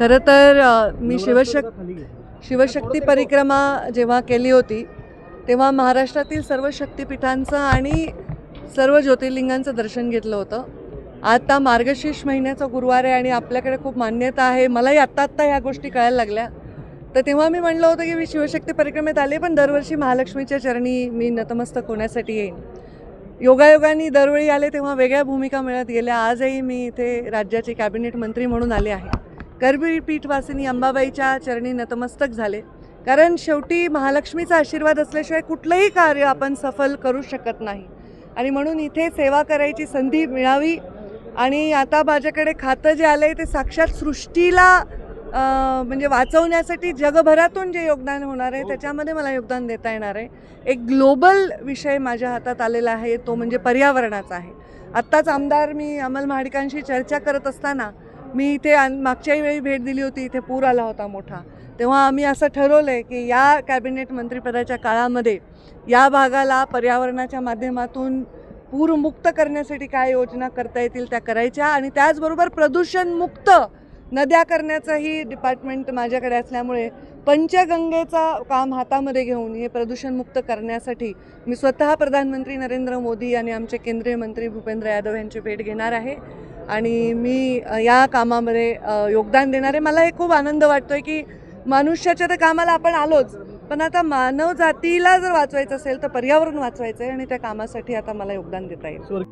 खरं तर मी शिवशक शिवशक्ती परिक्रमा जेव्हा केली होती तेव्हा महाराष्ट्रातील सर्व शक्तिपीठांचं आणि सर्व ज्योतिर्लिंगांचं दर्शन घेतलं होतं. आता मार्गशीर्ष महिन्याचा गुरुवार आहे आणि आपल्याकडे खूप मान्यता आहे. मलाही आत्ता आत्ता ह्या गोष्टी कळायला लागल्या. तर तेव्हा मी म्हणलं होतं की मी शिवशक्ती परिक्रमेत आले पण दरवर्षी महालक्ष्मीच्या चरणी मी नतमस्तक होण्यासाठी येईन. योगायोगाने दरवेळी आले तेव्हा वेगळ्या भूमिका मिळत गेल्या. आजही मी इथे राज्याचे कॅबिनेट मंत्री म्हणून आले आहे. करबी पीठवासिनी अंबाबाईच्या चरणी नतमस्तक झाले. कारण शेवटी महालक्ष्मीचा आशीर्वाद असल्याशिवाय कुठलंही कार्य आपण सफल करू शकत नाही. आणि म्हणून इथे सेवा करायची संधी मिळावी. आणि आता माझ्याकडे खातं जे आलं आहे ते साक्षात सृष्टीला म्हणजे वाचवण्यासाठी जगभरातून जे योगदान होणार आहे त्याच्यामध्ये मला योगदान देता येणार आहे. एक ग्लोबल विषय माझ्या हातात आलेला आहे तो म्हणजे पर्यावरणाचा आहे. आत्ताच आमदार मी अमल महाडिकांशी चर्चा करत असताना मी इथे आन- मागच्याही वेळी भेट दिली होती इथे पूर आला होता मोठा. तेव्हा आम्ही असं ठरवलं आहे की या कॅबिनेट मंत्रिपदाच्या काळामध्ये या भागाला पर्यावरणाच्या माध्यमातून पूरमुक्त करण्यासाठी काय योजना करता येतील त्या करायच्या आणि त्याचबरोबर प्रदूषणमुक्त नद्या करण्याचंही डिपार्टमेंट माझ्याकडे असल्यामुळे पंचगंगेचा काम हातामध्ये घेऊन हे प्रदूषणमुक्त करण्यासाठी मी स्वतः प्रधानमंत्री नरेंद्र मोदी आणि आमचे केंद्रीय मंत्री भूपेंद्र यादव यांची भेट घेणार आहे. आणि मी या कामामध्ये योगदान देणारे. मला हे खूप आनंद वाटतो आहे की मनुष्याच्या तर कामाला आपण आलोच. पण आता मानव जातीला जर वाचवायचं असेल तर पर्यावरण वाचवायचं आहे आणि त्या कामासाठी आता मला योगदान देता येईल.